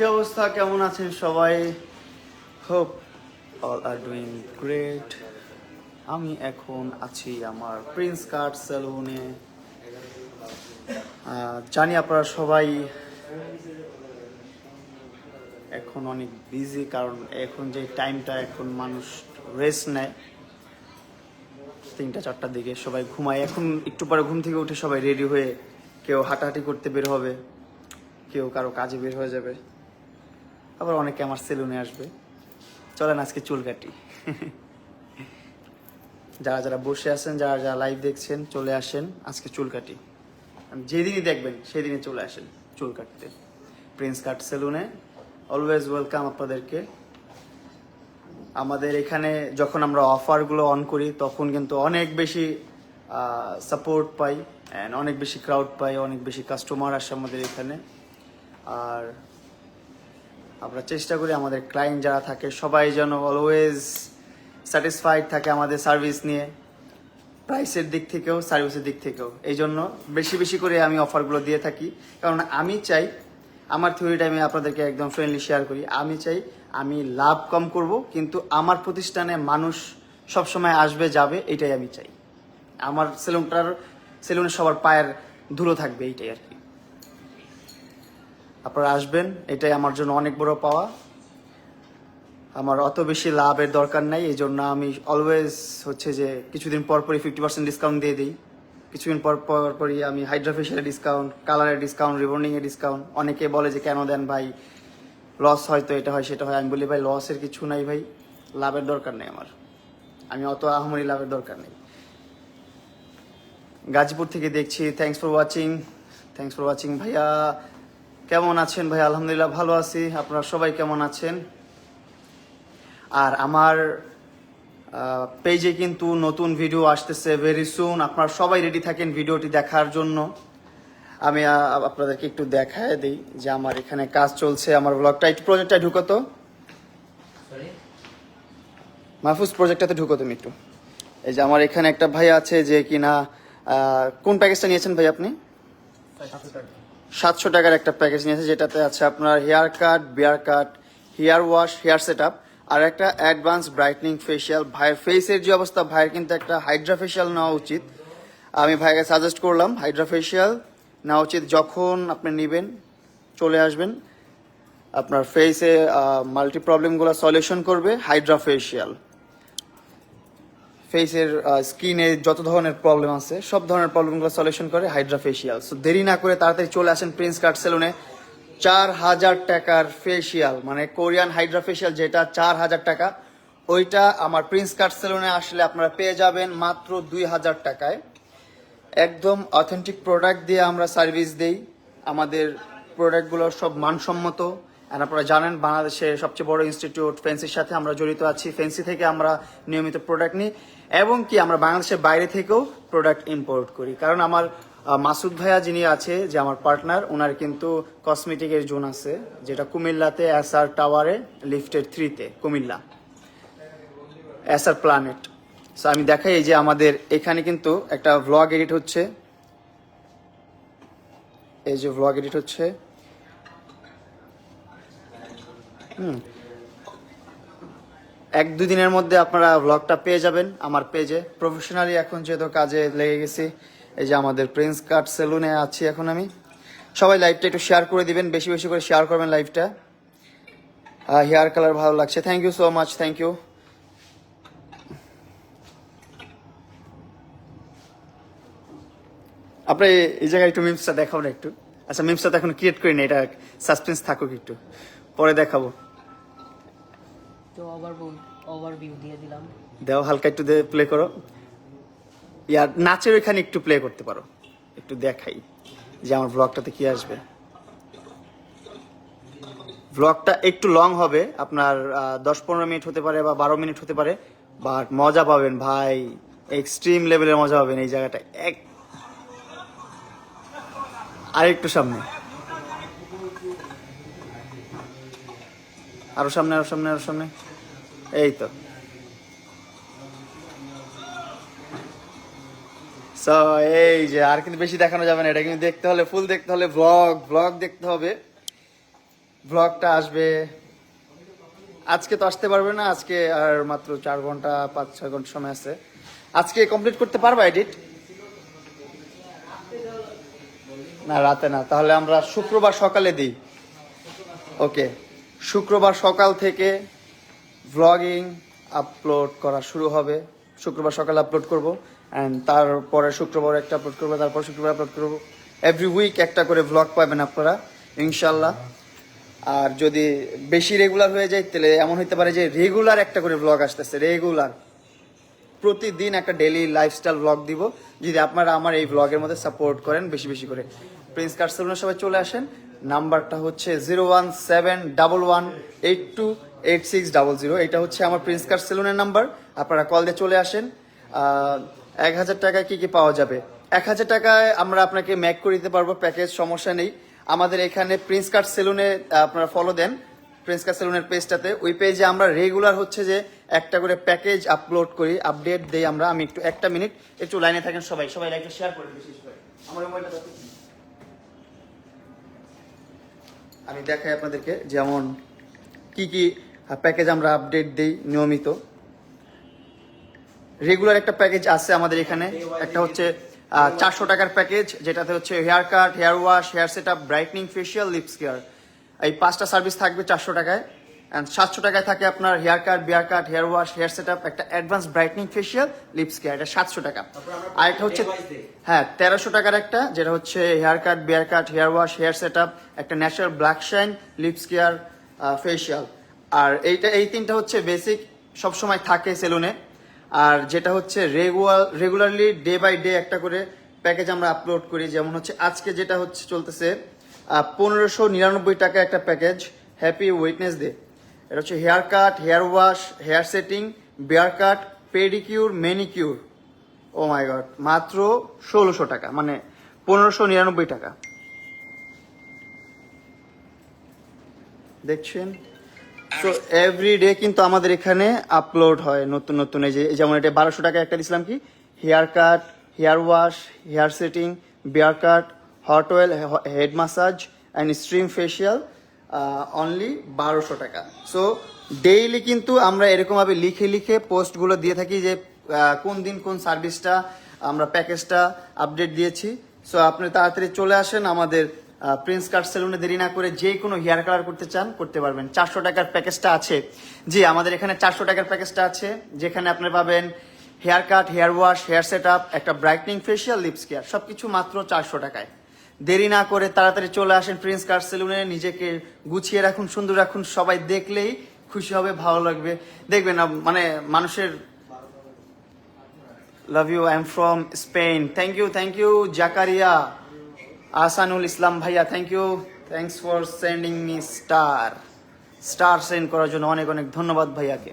কি অবস্থা? কেমন আছেন সবাই? Hope all are doing great আমি এখন আছি আমার প্রিন্স কার্ড সেলুনে জানি আপনারা সবাই এখন অনেক বিজি কারণ এখন যে টাইমটা এখন মানুষ রেস্ট নেয়। তিনটা, চারটার দিকে সবাই ঘুমায়। এখন একটু পরে ঘুম থেকে উঠে সবাই রেডি হয়ে কেউ হাঁটাহাঁটি করতে বের হবে, কেউ কারও কাজে বের হয়ে যাবে। আবার অনেকে আমার সেলুনে আসবে। চলেন আজকে চুল কাটি যারা যারা বসে আছেন, যারা যারা লাইভ দেখছেন, চলে আসেন আজকে চুল কাটি যেদিনই দেখবেন, সেদিনই চলে আসেন চুল কাটতে। প্রিন্স কাট সেলুনে অলওয়েজ ওয়েলকাম আপনাদেরকে। আমাদের এখানে যখন আমরা অফারগুলো অন করি, তখন কিন্তু অনেক বেশি সাপোর্ট পাই অ্যান্ড অনেক বেশি ক্রাউড পাই, অনেক বেশি কাস্টমার আসে আমাদের এখানে। আর আমরা চেষ্টা করি আমাদের ক্লায়েন্ট যারা থাকে, সবাই যেন অলওয়েজ স্যাটিসফাইড থাকে আমাদের সার্ভিস নিয়ে প্রাইসের দিক থেকেও সার্ভিসের দিক থেকেও। এই জন্য বেশি বেশি করে আমি অফারগুলো দিয়ে থাকি। কারণ আমি চাই, আমার থিওরিটা আমি আপনাদেরকে একদম ফ্রেন্ডলি শেয়ার করি। আমি চাই আমি লাভ কম করব, কিন্তু আমার প্রতিষ্ঠানে মানুষ সবসময় আসবে, যাবে, এটাই আমি চাই। আমার সেলুনটার সেলুনে সবার পায়ের ধুলো থাকবে, এইটাই আর কি। আপনারা আসবেন, এটাই আমার জন্য অনেক বড় পাওয়া। আমার অত বেশি লাভের দরকার নাই এই জন্য আমি অলওয়েজ হচ্ছে যে কিছুদিন পর পরই ফিফটি পার্সেন্ট ডিসকাউন্ট দিয়ে দিই। কিছুদিন পর পর পরই আমি হাইড্রাফেশিয়ালের ডিসকাউন্ট কালারের ডিসকাউন্ট রিবর্নিংয়ের ডিসকাউন্ট অনেকে বলে যে, কেন দেন ভাই? লস হয়তো এটা হয়, সেটা হয়। আমি বলি, ভাই লসের কিছু নাই ভাই, লাভের দরকার নেই আমার। আমি অত আহমরি লাভের দরকার নেই। গাজীপুর থেকে দেখছি thanks for watching thanks for watching ভাইয়া। কেমন আছেন? ভাই আলহামদুলিল্লাহ ভালো আছি। আপনারা সবাই কেমন আছেন? আর আমার পেজে কিন্তু নতুন ভিডিও আসতেছে ভেরি সুন আপনারা সবাই রেডি থাকেন ভিডিওটি দেখার জন্য। আমি আপনাদেরকে একটু দেখায় দিই যে আমার এখানে কাজ চলছে। আমার ব্লগটা একটু প্রজেক্টটা ঢুকো তো। মাহফুজ প্রজেক্টটাতে ঢুকো তুমি একটু। এই যে আমার এখানে একটা ভাই আছে যে কিনা কোন প্যাকেজটা নিয়েছেন ভাই আপনি? সাতশো টাকার একটা প্যাকেজ নিয়েছে, যেটাতে আছে আপনার hair cut, beard cut, hair wash, hair set up আর একটা অ্যাডভান্স ব্রাইটনিং ফেসিয়াল ভাইয়ের ফেসের যে অবস্থা, ভাইয়ের কিন্তু একটা হাইড্রা ফেশিয়াল নেওয়া উচিত। আমি ভাইকে সাজেস্ট করলাম, হাইড্রা ফেসিয়াল নেওয়া উচিত যখন আপনি নেবেন, চলে আসবেন। আপনার ফেসে মাল্টি প্রবলেমগুলো সলিউশন করবে, হাইড্রা ফেশিয়াল। ফেসের স্কিনে যত ধরনের প্রবলেম আছে, সব ধরনের প্রবলেমগুলো সলিউশন করে হাইড্রা ফেশিয়াল সো দেরি না করে তাড়াতাড়ি চলে আসেন প্রিন্স কার্ড সেলুনে চার হাজার টাকার ফেশিয়াল মানে কোরিয়ান হাইড্রা ফেশিয়াল যেটা চার হাজার টাকা, ওইটা আমার প্রিন্স কার্ড সেলুনে আসলে আপনারা পেয়ে যাবেন মাত্র দুই হাজার টাকায়। একদম অথেন্টিক প্রোডাক্ট দিয়ে আমরা সার্ভিস দেই। আমাদের প্রোডাক্টগুলো সব মানসম্মত। আর আপনারা জানেন বাংলাদেশের সবচেয়ে বড় ইনস্টিটিউট ফেন্সির সাথে আমরা জড়িত আছি। ফেন্সি থেকে আমরা নিয়মিত প্রোডাক্ট নিই এবং কি আমরা বাংলাদেশের বাইরে থেকেও প্রোডাক্ট ইম্পোর্ট করি। কারণ আমার মাসুদ ভাইয়া যিনি আছে, যে আমার পার্টনার ওনার কিন্তু কসমেটিকের জোন আছে, যেটা কুমিল্লাতে এস আর টাওয়ারে লিফটের থ্রিতে Comilla. S R planet so আমি দেখাই এই যে আমাদের এখানে কিন্তু একটা ভ্লগ এডিট হচ্ছে। এই যে ভ্লগ এডিট হচ্ছে। এক, দুই দিনের মধ্যে আপনারা ভ্লগটা পেয়ে যাবেন আমার পেজে প্রফেশনালি এখন যেহেতু কাজে লেগে গেছি, এই যে আমাদের প্রিন্স কাট সেলুনে আছি এখন আমি। সবাই লাইভটা একটু শেয়ার করে দিবেন, বেশি বেশি করে শেয়ার করবেন লাইভটা হেয়ার কালার ভালো লাগছে। Thank you so much thank you আপনি এই জায়গায় একটু মিমসটা দেখাবো না একটু। আচ্ছা মিমসটা তো এখন ক্রিয়েট করি না এটা সাসপেন্স থাকুক একটু। পরে দেখাবো। তো ওভার ওভারভিউ দিয়ে দিলাম। দেও, হালকা একটু প্লে করো। ইয়ার নাচের ওইখানে একটু প্লে করতে পারো। একটু দেখাই যে আমার ব্লগটাতে কি আসবে। ব্লগটা একটু লং হবে, আপনার দশ পনেরো মিনিট হতে পারে বা বারো মিনিট হতে পারে বাট মজা পাবেন ভাই। এক্সট্রিম লেভেলের মজা পাবেন এই জায়গাটা। এক আর একটু সামনে। আরও সামনে আরও সামনে আরও সামনে। এই তো। সো এই যে, আর কিন্তু বেশি দেখানো যাবে না, এটা কিন্তু দেখতে হলে, ফুল দেখতে হলে ব্লগ ব্লগ দেখতে হবে। ব্লগটা আসবে। আজকে তো আসতে পারবে না, আজকে আর মাত্র চার ঘণ্টা, পাঁচ, ছয় ঘণ্টা সময় আছে। আজকে কমপ্লিট করতে পারবা এডিট না, রাতে না, তাহলে আমরা শুক্রবার সকালে দিই। ওকে শুক্রবার সকাল থেকে ভ্লগিং আপলোড করা শুরু হবে। শুক্রবার সকালে আপলোড করব। অ্যান্ড তারপরে শুক্রবার একটা আপলোড করব, তারপর শুক্রবার আপলোড করব। এভরি উইক একটা করে ভ্লগ পাবেন আপনারা ইনশাল্লাহ আর যদি বেশি রেগুলার হয়ে যায়, তাহলে এমন হতে পারে যে রেগুলার একটা করে ভ্লগ আসতেছে রেগুলার প্রতিদিন একটা ডেলি লাইফস্টাইল ব্লগ দিব, যদি আপনারা আমার এই ব্লগের মধ্যে সাপোর্ট করেন বেশি বেশি করে। প্রিন্স কার্সেলুনের সবাই চলে আসেন, নাম্বারটা হচ্ছে zero one seven double one eight two eight six double zero এটা হচ্ছে আমার প্রিন্স কার সেলুনের নাম্বার আপনারা কল দিয়ে চলে আসেন। এক হাজার টাকায় কী কী পাওয়া যাবে? এক হাজার টাকায় আমরা আপনাকে ম্যাক করে দিতে পারব প্যাকেজ সমস্যা নেই। আমাদের এখানে প্রিন্স কার্ড সেলুনে আপনারা ফলো দেন প্রিন্স কার সেলুনের পেজটাতে ওই পেজে আমরা রেগুলার হচ্ছে যে একটা করে প্যাকেজ আপলোড করি আপডেট দেই আমরা। আমি একটু, একটা মিনিট একটু লাইনে থাকেন সবাই। সবাই লাইকটা শেয়ার করে আমার আমি দেখাই আপনাদেরকে, যেমন কি কি প্যাকেজ আমরা আপডেট দিই নিয়মিত। রেগুলার একটা প্যাকেজ আছে আমাদের এখানে। একটা হচ্ছে চারশো টাকার প্যাকেজ যেটাতে হচ্ছে hair cut hair wash hair set up brightening facial lips care এই পাঁচটা সার্ভিস থাকবে চারশো টাকায়। অ্যান্ড সাতশো টাকায় থাকে আপনার hair cut beard cut hair wash hair set up একটা advance brightening facial lips care এটা সাতশো টাকা। আর একটা হচ্ছে হ্যাঁ তেরোশো টাকার একটা যেটা হচ্ছে hair cut beard cut hair wash hair set up একটা natural black shine lips care facial আর এইটা, এই তিনটা হচ্ছে বেসিক সবসময় থাকে সেলুনে আর যেটা হচ্ছে regular regularly day by day একটা করে প্যাকেজ আমরা আপলোড করি। যেমন হচ্ছে আজকে যেটা হচ্ছে, চলতেছে পনেরোশো নিরানব্বই টাকা একটা প্যাকেজ হ্যাপি উইটনেস ডে এটা হচ্ছে hair cut hair wash hair setting beard cut pedicure manicure oh my god মাত্র ষোলোশো টাকা মানে পনেরোশো নিরানব্বই টাকা। দেখছেন? সো এভরি ডে কিন্তু আমাদের এখানে আপলোড হয় নতুন নতুন। এই যে যেমন এটা বারোশো টাকা একটা দিছিলাম কি? Hair cut hair wash hair setting beard cut hot oil head massage and steam facial only বারোশো টাকা। সো ডেইলি কিন্তু আমরা এরকমভাবে লিখে লিখে পোস্টগুলো দিয়ে থাকি যে কোন দিন কোন সার্ভিসটা আমরা প্যাকেজটা আপডেট দিয়েছি। সো আপনি তাড়াতাড়ি চলে আসেন আমাদের প্রিন্স কার্ড সেলুনে দেরি না করে যে কোনো হেয়ার কালার করতে চান, করতে পারবেন। চারশো টাকার প্যাকেজটা আছে। জি, আমাদের এখানে চারশো টাকার প্যাকেজটা আছে, যেখানে আপনি পাবেন hair cut hair wash hair set up একটা ব্রাইটনিং ফেশিয়াল লিপস কেয়ার সবকিছু মাত্র চারশো টাকায়। দেরি না করে তাড়াতাড়ি চলে আসেন প্রিন্স কার সেলুনে নিজেকে গুছিয়ে রাখুন, সুন্দর রাখুন, সবাই দেখলেই খুশি হবে, ভালো লাগবে। দেখবেন মানে মানুষের love you I am from Spain thank you thank you Zakaria Ahsanul Islam ভাইয়া thank you thanks for sending me star star send করার জন্য অনেক অনেক ধন্যবাদ ভাইয়াকে।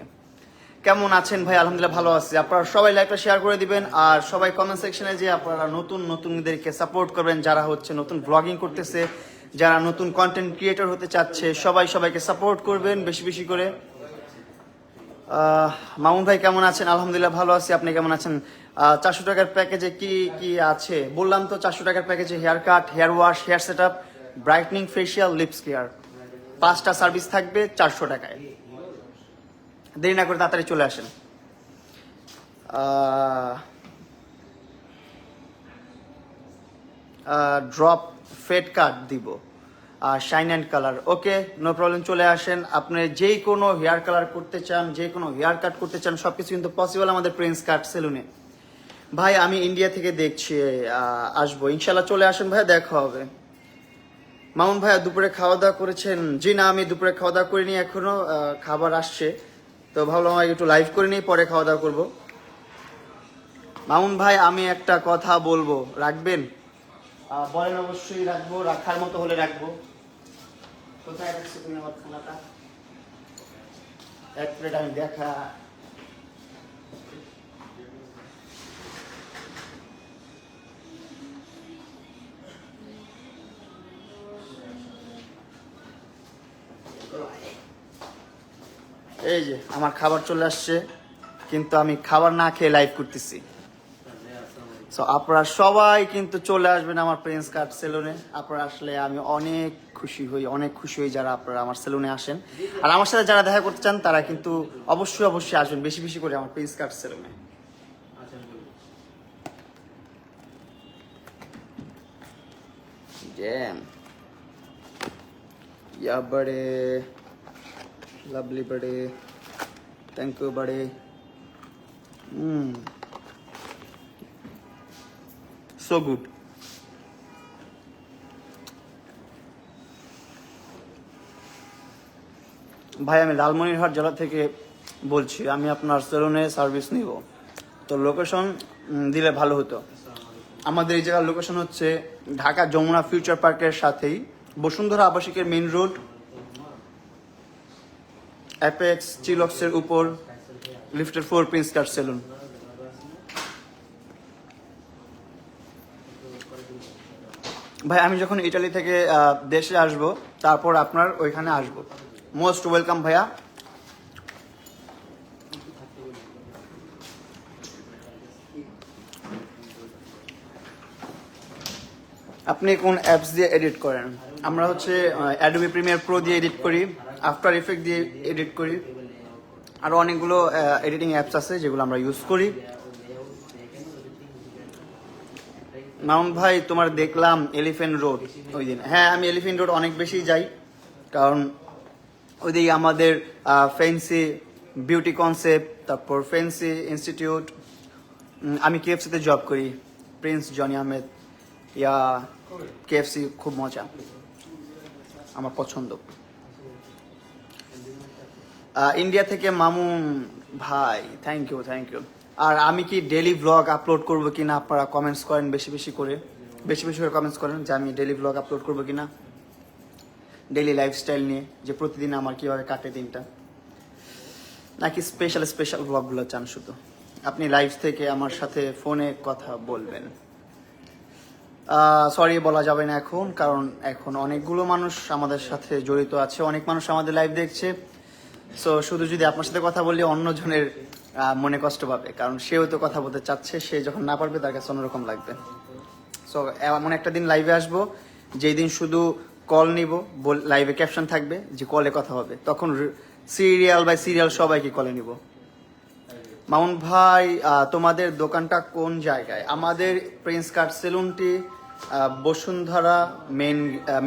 কেমন আছেন ভাই? আলহামদুলিল্লাহ ভালো আছি। আপনারা সবাই লাইভটা শেয়ার করে দিবেন আর সবাই কমেন্ট সেকশনে যে আপনারা নতুন নতুনদেরকে সাপোর্ট করবেন। যারা হচ্ছে নতুন ব্লগিং করতেছে, যারা নতুন কন্টেন্ট ক্রিয়েটর হতে চাচ্ছে, সবাই সবাইকে সাপোর্ট করবেন বেশি বেশি করে। মামুন ভাই কেমন আছেন? আলহামদুলিল্লাহ ভালো আছি। আপনি কেমন আছেন? চারশো টাকার প্যাকেজে কি কি আছে? বললাম তো চারশো টাকার প্যাকেজে hair cut, hair wash, hair set up brightening facial lips care. পাঁচটা সার্ভিস থাকবে চারশো টাকায়। দেরি না করে তাড়াতাড়ি চলে আসেন। ড্রপ ফেড কাট দিব। আর shine and colour okay no problem চলে আসেন। আপনি যেই কোনো হেয়ার কালার করতে চান, যে কোনো হেয়ার কাট করতে চান সব কিছু কিন্তু পসিবল আমাদের প্রিন্স কাট সেলুনে ভাই, আমি ইন্ডিয়া থেকে দেখছি আসব। ইনশাল্লাহ চলে আসেন ভাই দেখা হবে। মামুন ভাইয়া, দুপুরে খাওয়া দাওয়া করেছেন? জি না, আমি দুপুরে খাওয়া দাওয়া করিনি এখনও খাবার আসছে। তো ভাবলাম একটু লাইভ করে নিই, পরে খাওয়া দাওয়া করব। মামুন ভাই, আমি একটা কথা বলব। রাখবেন? বলেন অবশ্যই রাখব, রাখার মতো হলে রাখব। কোথায় রাখছো তুমি আমার খানাটা? এক প্লেট আমি দেখা এই যে, আমার খাবার চলে আসছে, কিন্তু আমি খাবার না খেয়ে লাইভ করতেছি। সো আপনারা সবাই কিন্তু চলে আসবেন আমার প্রিন্স কাট সেলুনে আপনারা আসলে আমি অনেক খুশি হই, অনেক খুশি হই যারা আপনারা আমার সেলুনে আসেন। আর আমার সাথে যারা দেখা করতে চান, তারা কিন্তু অবশ্যই অবশ্যই আসবেন বেশি বেশি করে আমার প্রিন্স কাট সেলুনে Damn. Yeah, buddy. Lovely, buddy. Thank you, buddy. Mm. So good. ভাই আমি লালমনিরহাট জেলা থেকে বলছি আমি আপনার সেলুনে সার্ভিস নিব তো লোকেশন দিলে ভালো হতো আমাদের এই জায়গার লোকেশন হচ্ছে ঢাকা যমুনা ফিউচার পার্কের সাথেই বসুন্ধরা আবাসিকের মেন রোড অ্যাপেক্স চিলক্সের উপর লিফটের ফোর প্রিন্স কার সেলুন ভাই, আমি যখন ইটালি থেকে দেশে আসব, তারপর আপনার ওইখানে আসব। মোস্ট ওয়েলকাম ভাইয়া। আপনি কোন অ্যাপস দিয়ে এডিট করেন? আমরা হচ্ছে অ্যাডোবি প্রিমিয়ার প্রো দিয়ে এডিট করি আফটার ইফেক্ট দিয়ে এডিট করি। আরও অনেকগুলো এডিটিং অ্যাপস আছে যেগুলো আমরা ইউজ করি। মাউন্ট ভাই, তোমার দেখলাম এলিফেন্ট রোড ওই দিন। হ্যাঁ আমি এলিফেন্ট রোড অনেক বেশি যাই, কারণ ওইদিকে আমাদের ফেন্সি বিউটি কনসেপ্ট তারপর ফেন্সি ইনস্টিটিউট আমি কেএফসিতে জব করি প্রিন্স জনি আহমেদ ইয়া কেএফসি খুব মজা। আমার পছন্দ। ইন্ডিয়া থেকে মামুন ভাই থ্যাংক ইউ থ্যাংক ইউ আর আমি কি ডেলি ব্লগ আপলোড করব কি না আপনারা কমেন্টস করেন বেশি বেশি করে। বেশি বেশি করে কমেন্টস করেন যে আমি ডেলি ব্লগ আপলোড করব কি না ডেলি লাইফস্টাইল নিয়ে, যে প্রতিদিন আমার কীভাবে কাটে দিনটা। নাকি স্পেশাল স্পেশাল ব্লগগুলো চান শুধু। আপনি লাইভ থেকে আমার সাথে ফোনে কথা বলবেন। সরি বলা যাবে না এখন, কারণ এখন অনেকগুলো মানুষ আমাদের সাথে জড়িত আছে, অনেক মানুষ আমাদের লাইভ দেখছে। সো শুধু যদি আপনার সাথে কথা বললে অন্যজনের মনে কষ্ট পাবে, কারণ সেও তো কথা বলতে চাচ্ছে, সে যখন না পারবে তার কাছে অন্যরকম লাগবে। সো এমন একটা দিন লাইভে আসব, যেই দিন শুধু কল নিব লাইভে ক্যাপশন থাকবে যে কলে কথা হবে, তখন সিরিয়াল বাই সিরিয়াল সবাইকে কলে নিব। মামুন ভাই তোমাদের দোকানটা কোন জায়গায়? আমাদের প্রিন্স কার্ড সেলুনটি বসুন্ধরা মেন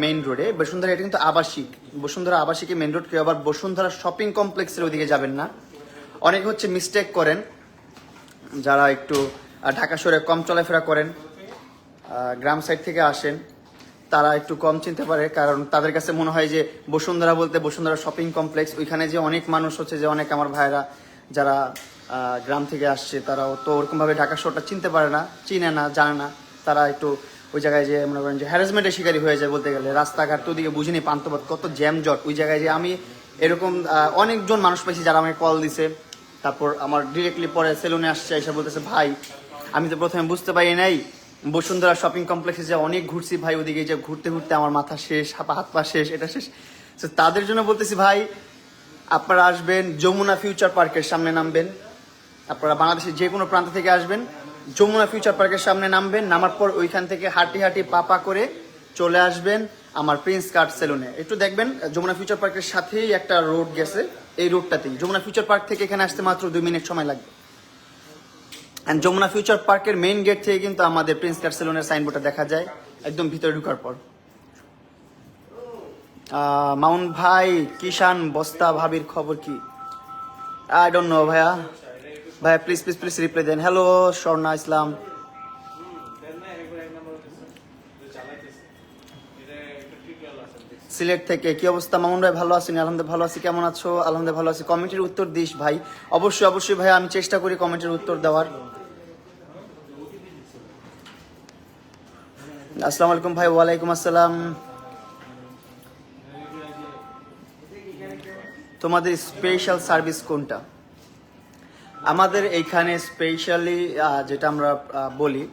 মেইন রোডে। বসুন্ধরা এটা কিন্তু আবাসিক। বসুন্ধরা আবাসিকে মেইন রোড কেউ আবার বসুন্ধরা শপিং কমপ্লেক্সের ওদিকে যাবেন না। অনেকে হচ্ছে মিস্টেক করেন। যারা একটু ঢাকা শহরে কম চলাফেরা করেন গ্রাম সাইড থেকে আসেন, তারা একটু কম চিনতে পারে। কারণ তাদের কাছে মনে হয় যে বসুন্ধরা বলতে বসুন্ধরা শপিং কমপ্লেক্স, ওইখানে যে অনেক মানুষ হচ্ছে, যে অনেক আমার ভাইরা যারা গ্রাম থেকে আসছে, তারাও তো ওরকমভাবে ঢাকা শহরটা চিনতে পারে না, চিনে না, জানে না। তারা একটু ওই জায়গায় যে মনে করেন যে হ্যারাসমেন্টের শিকারী হয়ে যায় বলতে গেলে, রাস্তাঘাট তো ওদিকে বুঝিনি পান্তবাদ কত জ্যাম জট ওই জায়গায় যে আমি এরকম অনেকজন মানুষ পেয়েছি যারা আমাকে কল দিছে। তারপর আমার ডিরেক্টলি পরে সেলুনে আসছে, এসে বলতেছে, ভাই, আমি তো প্রথমে বুঝতে পারি নাই, বসুন্ধরা শপিং কমপ্লেক্সে যে অনেক ঘুরছি, ভাই, ওদিকে যে ঘুরতে ঘুরতে আমার মাথা শেষ হাত পা শেষ, এটা শেষ। তো তাদের জন্য বলতেছি, ভাই আপনারা আসবেন যমুনা ফিউচার পার্কের সামনে নামবেন। আপনারা বাংলাদেশের যে কোনো প্রান্ত থেকে আসবেন, যমুনা ফিউচার পার্কের সামনে নামবেন, নামার পর ওইখান থেকে হাঁটি হাঁটি পাপা করে চলে আসবেন আমার প্রিন্স কার্ড সেলুনে। একটু দেখবেন, যমুনা ফিউচার পার্কের সাথেই একটা রোড গেছে, এই রোডটাতেই। যমুনা ফিউচার পার্ক থেকে এখানে আসতে মাত্র দুই মিনিট সময় লাগবে। অ্যান্ড যমুনা ফিউচার পার্কের মেইন গেট থেকে কিন্তু আমাদের প্রিন্স কার সেলুনের সাইনবোর্ডটা দেখা যায়, একদম ভিতরে ঢুকার পর। মাউন্ট ভাই কিষান বস্তা ভাবির খবর কি? আই ডোন্ট নো ভাইয়া। ভাইয়া প্লিজ প্লিজ প্লিজ রিপ্লাই দেন। হ্যালো স্বর্ণা ইসলাম। সিলেট থেকে। কি অবস্থা, মামুন ভাই? ভালো আছেন? আলহামদুলিল্লাহ, ভালো আছি। কেমন আছো? আলহামদুলিল্লাহ, ভালো আছি। কমেন্টের উত্তর দিস, ভাই। অবশ্যই অবশ্যই ভাই আমি চেষ্টা করি কমেন্টের উত্তর দেওয়ার। আসসালামু আলাইকুম, ভাই। ওয়ালাইকুম আসসালাম। তোমাদের স্পেশাল সার্ভিস কোনটা? আমাদের এইখানে স্পেশালি যেটা আমরা বলি,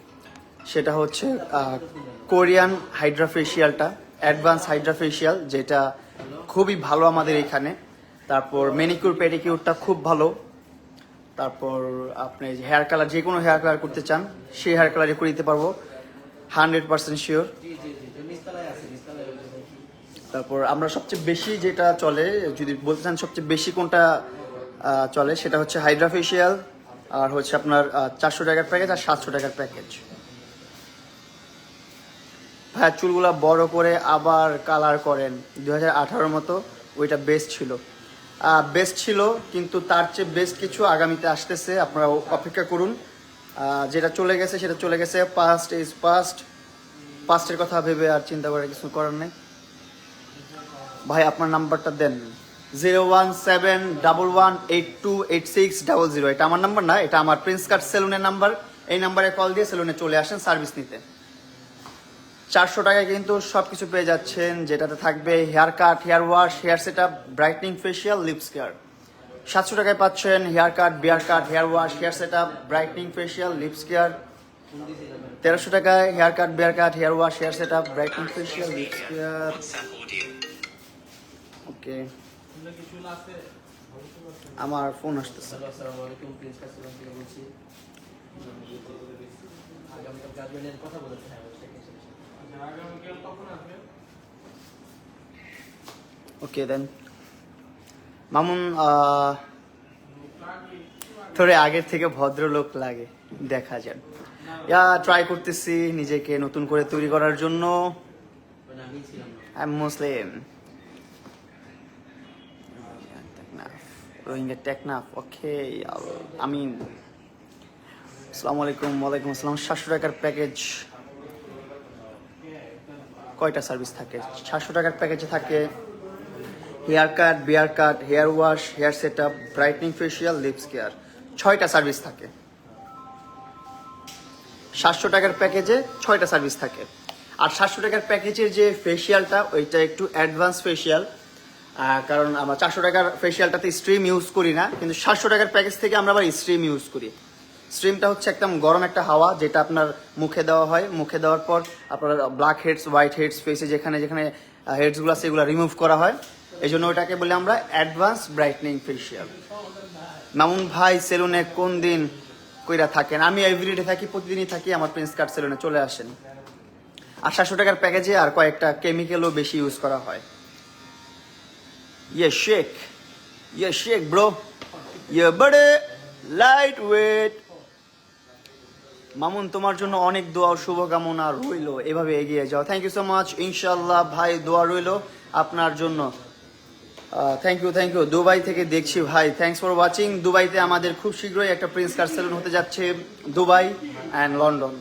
সেটা হচ্ছে কোরিয়ান হাইড্রাফেশিয়ালটা অ্যাডভান্স হাইড্রাফেশিয়াল, যেটা খুবই ভালো আমাদের এখানে তারপর মেনিকিউর পেডিকিউরটা খুব ভালো। তারপর আপনি হেয়ার কালার যে কোনো হেয়ার কালার করতে চান, সেই হেয়ার কালারে করে দিতে পারব। হান্ড্রেড পার্সেন্ট শিওর তারপর আমরা সবচেয়ে বেশি যেটা চলে, যদি বলতে চান সবচেয়ে বেশি কোনটা চলে, সেটা হচ্ছে হাইড্রা ফেশিয়াল আর হচ্ছে আপনার চারশো টাকার প্যাকেজ আর সাতশো টাকার প্যাকেজ ভাইয়া, চুলগুলা বড় করে আবার কালার করেন দু হাজার মতো, ওইটা বেস্ট ছিল। বেস্ট ছিল, কিন্তু তার চেয়ে বেস্ট কিছু আগামীতে আসতেছে, আপনারা অপেক্ষা করুন। যেটা চলে গেছে, সেটা চলে গেছে পাস্ট ইজ পাস্ট পাস্টের কথা ভেবে আর চিন্তা করে কিছু করার নেই। ভাই, আপনার নাম্বারটা দেন। Zero one seven double one eight two eight six double zero. এটা আমার নাম্বার না, এটা আমার প্রিন্স কার্ড সেলুনের নাম্বার। এই নাম্বারে কল দিয়ে সেলুনে চলে আসেন সার্ভিস নিতে। চারশো টাকায় কিন্তু সব কিছু পেয়ে যাচ্ছেন, যেটাতে থাকবে hair cut, hair wash, hair set up brightening facial, lips care. সাতশো টাকায় পাচ্ছেন hair cut, beard cut, hair wash, hair set up brightening facial, lips care. তেরোশো টাকায় hair cut, beard cut, hair wash, hair set up brightening facial, lips care. Okay. আমার phone আসতেছে। আসসালামু আলাইকুম Prince customer থেকে বলছি। আগামীকাল গার্জেনের কথা বলেছে হ্যাঁ ওকে দেন মামুন আহ, থোড়ে আগের থেকে ভদ্রলোক লাগে দেখা যান ইয়া ট্রাই করতেছি নিজেকে নতুন করে তৈরি করার জন্য। I am Muslim Rohingya Teknaf okay আমিন আসসালামু আলাইকুম ওয়ালাইকুম আসসালাম সাতশো টাকার প্যাকেজ কয়টা সার্ভিস থাকে? সাতশো টাকার প্যাকেজে থাকে hair cut beard cut hair wash hair set up brightening facial lips care ছয়টা সার্ভিস থাকে। সাতশো টাকার প্যাকেজে ছয়টা সার্ভিস থাকে। আর সাতশো টাকার প্যাকেজের যে ফেশিয়ালটা ওইটা একটু অ্যাডভান্স ফেশিয়াল কারণ আমরা চারশো টাকার ফেসিয়ালটাতে স্ট্রিম ইউজ করি না, কিন্তু সাতশো টাকার প্যাকেজ থেকে আমরা আবার স্ট্রিম ইউজ করি। স্ট্রিমটা হচ্ছে একদম গরম একটা হাওয়া, যেটা আপনার মুখে দেওয়া হয়। মুখে দেওয়ার পর আপনার ব্ল্যাক হেডস হোয়াইট হেডস ফেসে যেখানে যেখানে হেডসগুলো আছে সেগুলো রিমুভ করা হয়। এই জন্য ওটাকে বলি আমরা অ্যাডভান্স ব্রাইটনিং ফেসিয়াল মামুন ভাই, সেলুনে কোন দিন কইরা থাকেন? আমি এভরিডে থাকি, প্রতিদিনই থাকি, আমার প্রিন্স কার্ড সেলুনে চলে আসেন। আর সাতশো টাকার প্যাকেজে আর কয়েকটা কেমিক্যালও বেশি ইউজ করা হয়। শেক ইয়ে শেক ব্রো ইয়ে বড়ে লাইট ওয়েট মামুন তোমার জন্য অনেক দোয়া, শুভকামনা রইল। এভাবে এগিয়ে যাও। থ্যাংক ইউ সো মাচ ইনশাল্লাহ ভাই, দোয়া রইল আপনার জন্য। Thank you thank you Dubai থেকে দেখছি ভাই। থ্যাংকস ফর ওয়াচিং দুবাইতে আমাদের খুব শীঘ্রই একটা প্রিন্স কার সেলুন হতে যাচ্ছে দুবাই অ্যান্ড লন্ডন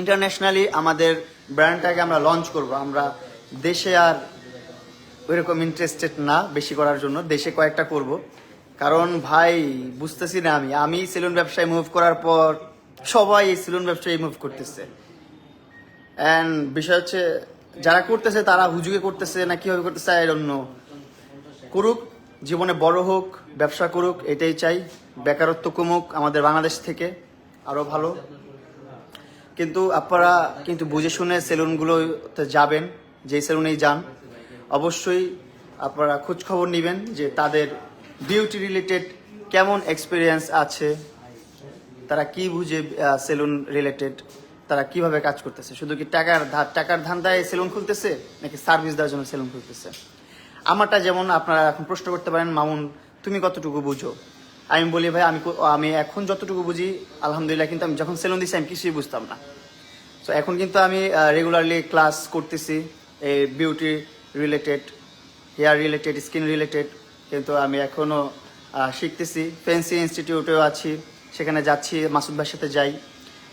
ইন্টারন্যাশনালি আমাদের ব্র্যান্ডটাকে আমরা লঞ্চ করব। আমরা দেশে আর ওইরকম ইন্টারেস্টেড না বেশি করার জন্য, দেশে কয়েকটা করব। কারণ ভাই, বুঝতেছি না আমি। আমি সেলুন ব্যবসায় মুভ করার পর সবাই এই সেলুন ব্যবসায় মুভ করতেছে। অ্যান্ড বিষয় হচ্ছে, যারা করতেছে তারা হুজুগে করতেছে না কীভাবে করতেছে আই অন্য করুক, জীবনে বড় হোক, ব্যবসা করুক, এটাই চাই। বেকারত্ব কমুক, আমাদের বাংলাদেশ থেকে আরও ভালো। কিন্তু আপনারা কিন্তু বুঝে শুনে সেলুনগুলোতে যাবেন, যেই সেলুনেই যান। অবশ্যই আপনারা খোঁজ খবর নেবেন যে তাদের বিউটি রিলেটেড কেমন এক্সপিরিয়েন্স আছে, তারা কি বুঝে সেলুন রিলেটেড, তারা কীভাবে কাজ করতেছে। শুধু কি টাকার টাকার ধান্দায় সেলুন খুলতেছে, নাকি সার্ভিস দেওয়ার জন্য সেলুন খুলতেছে? আমারটা যেমন আপনারা এখন প্রশ্ন করতে পারেন, মামুন, তুমি কতটুকু বুঝো? আমি বলি, ভাই, আমি আমি এখন যতটুকু বুঝি, আলহামদুলিল্লাহ, কিন্তু আমি যখন সেলুন দিচ্ছি আমি কিছুই বুঝতাম না। তো এখন কিন্তু আমি রেগুলারলি ক্লাস করতেছি, এই beauty related hair related skin related কিন্তু আমি এখনও শিখতেছি। ফেন্সি ইনস্টিটিউটেও আছি, সেখানে যাচ্ছি, মাসুদ ভাইয়ের সাথে যাই।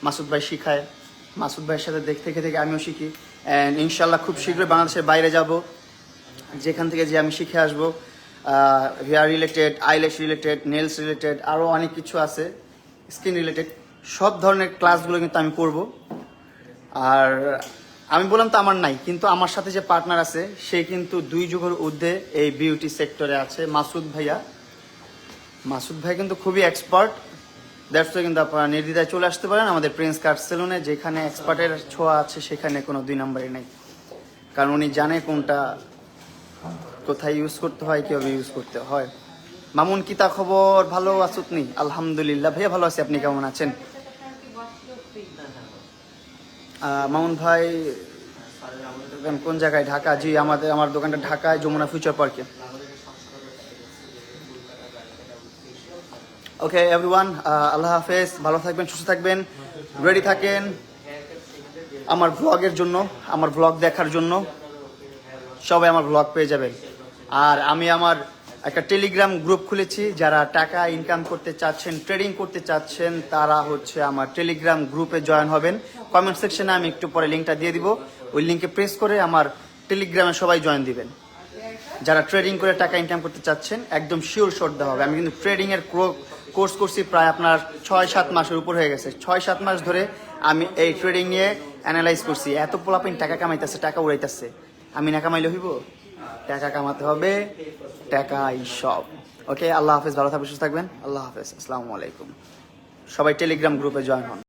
মাসুদ ভাই শিখায়। মাসুদ ভাইয়ের সাথে দেখতে থেকে থেকে আমিও শিখি। অ্যান্ড ইনশাল্লাহ খুব শীঘ্রই বাংলাদেশের বাইরে যাব। যেখান থেকে যে আমি শিখে আসব hair related eyelash related nails related আরও অনেক কিছু আছে। স্কিন রিলেটেড সব ধরনের ক্লাসগুলো কিন্তু আমি করব। আর আমি বললাম তো আমার নাই, কিন্তু আমার সাথে যে পার্টনার আছে, সে কিন্তু দুই যুগের ঊর্ধ্বে এই বিউটি সেক্টরে আছে। মাসুদ ভাইয়া। মাসুদ ভাই কিন্তু খুবই এক্সপার্ট দ্যাটস কিন্তু আপনারা নির্দ্বিধায় চলে আসতে পারেন আমাদের প্রিন্স কার্ড সেলুনে যেখানে এক্সপার্টের ছোঁয়া আছে, সেখানে কোনো দুই নম্বরই নেই। কারণ উনি জানে কোনটা কোথায় ইউজ করতে হয়, কীভাবে ইউজ করতে হয়। মামুন কিতা খবর? ভালো আছুত নি আলহামদুলিল্লাহ। ভাইয়া, ভালো আছি। আপনি কেমন আছেন? মামুন ভাই কোন জায়গায়? ঢাকা? জি, আমাদের, আমার দোকানটা ঢাকায়, যমুনা ফিউচার পার্কে ওকে এভরিওয়ান আল্লাহ হাফেজ, ভালো থাকবেন, সুস্থ থাকবেন রেডি থাকেন। আমার ভ্লগের জন্য, আমার ভ্লগ দেখার জন্য, সবাই আমার ভ্লগ পেয়ে যাবেন। আর আমি আমার একটা টেলিগ্রাম গ্রুপ খুলেছি, যারা টাকা ইনকাম করতে চাচ্ছেন ট্রেডিং করতে চাচ্ছেন, তারা হচ্ছে আমার টেলিগ্রাম গ্রুপে জয়েন হবেন। কমেন্ট সেকশনে আমি একটু পরে লিঙ্কটা দিয়ে দিব। ওই লিঙ্কে প্রেস করে আমার টেলিগ্রামে সবাই জয়েন দিবেন। যারা ট্রেডিং করে টাকা ইনকাম করতে চাচ্ছেন, একদম শিওর শর্ট দেওয়া হবে। আমি কিন্তু ট্রেডিং এর কোর্স করছি প্রায় আপনার ছয় সাত মাসের উপর হয়ে গেছে। ছয় সাত মাস ধরে আমি এই ট্রেডিং নিয়ে অ্যানালাইজ করছি। এত পোলাপিন টাকা কামাইতেছে, টাকা উড়াইতেছে। আমি না কামাইলে হইব? টাকা কামাতে হবে, টাকাই সব। ওকে আল্লাহ হাফেজ, ভালো থাকবেন, সুস্থ থাকবেন। আল্লাহ হাফেজ, আসসালামু আলাইকুম। সবাই টেলিগ্রাম গ্রুপে জয়েন হন।